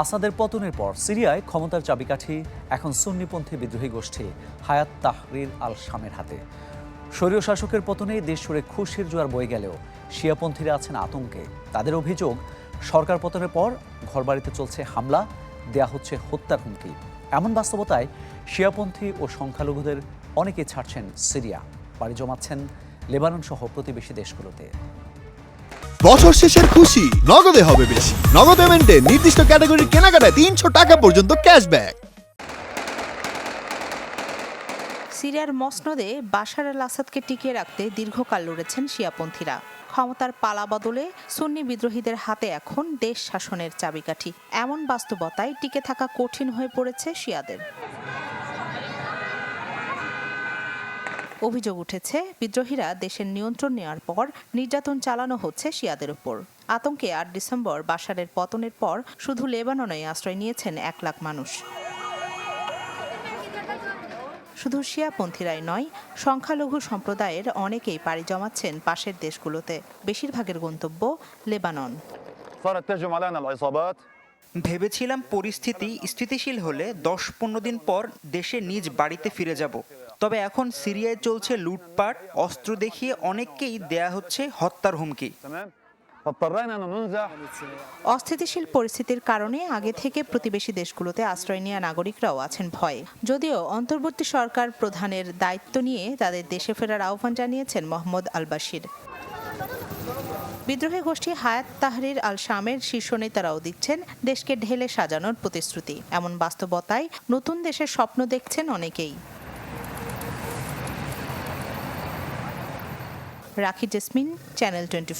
আসাদের পতনের পর সিরিয়ায় ক্ষমতার চাবিকাঠি, এখন সুন্নিপন্থী বিদ্রোহী গোষ্ঠী হায়াত তাহরির আল শামের হাতে। শরীয় শাসকের পতনে দেশ জুড়ে খুশির জোয়ার বয়ে গেলেও শিয়াপন্থীরা আছেন আতঙ্কে। তাদের অভিযোগ, সরকার পতনের পর ঘরবাড়িতে চলছে হামলা, দেয়া হচ্ছে হত্যার হুমকি। এমন বাস্তবতায় শিয়াপন্থী ও সংখ্যালঘুদের অনেকে ছাড়ছেন সিরিয়া। পাড়ি জমাচ্ছেন লেবানন সহ প্রতিবেশী দেশগুলোতে। বছর শেষের খুশি। নগদে হবে বেশি। নগদ পেমেন্টে নির্দিষ্ট ক্যাটাগরির কেনাকাটায় তিনশো টাকা পর্যন্ত ক্যাশব্যাক। সিরিয়ার মসনদে বাশার আল আসাদকে টিকিয়ে রাখতে দীর্ঘকাল লড়েছেন শিয়াপন্থীরা। ক্ষমতার পালা বদলে সুন্নি বিদ্রোহীদের হাতে এখন দেশ শাসনের চাবিকাঠি। এমন বাস্তবতায় টিকে থাকা কঠিন হয়ে পড়েছে শিয়াদের। অভিযোগ উঠেছে, বিদ্রোহীরা দেশের নিয়ন্ত্রণ নেওয়ার পর নির্যাতন চালানো হচ্ছে শিয়াদের উপর। আতঙ্কে আট ডিসেম্বর বাসারের পতনের পর শুধু লেবাননে আশ্রয় নিয়েছেন এক লাখ মানুষ। শুধু শিয়াপন্থীরাই নয়, সংখ্যালঘু সম্প্রদায়ের অনেকেই পাড়ি জমাচ্ছেন পাশের দেশগুলোতে। বেশিরভাগের গন্তব্য লেবানন। ভেবেছিলাম পরিস্থিতি স্থিতিশীল হলে দশ পনেরো দিন পর দেশে নিজ বাড়িতে ফিরে যাব। তবে এখন সিরিয়ায় চলছে লুটপাট অস্ত্র দেখিয়ে অনেককেই দেয়া হচ্ছে হত্যার হুমকি। অস্থিতিশীল পরিস্থিতির কারণে আগে থেকে প্রতিবেশী দেশগুলোতে আশ্রয় নেওয়া নাগরিকরাও আছেন ভয়ে। যদিও অন্তর্বর্তী সরকার প্রধানের দায়িত্ব নিয়ে তাদের দেশে ফেরার আহ্বান জানিয়েছেন মোহাম্মদ আল বাসির বিদ্রোহী গোষ্ঠী হায়াত তাহরির আল শামের শীর্ষ নেতারাও দিচ্ছেন দেশকে ঢেলে সাজানোর প্রতিশ্রুতি। এমন বাস্তবতায় নতুন দেশের স্বপ্ন দেখছেন অনেকেই। রাখি জেসমিন চ্যানেল টোয়েন্টি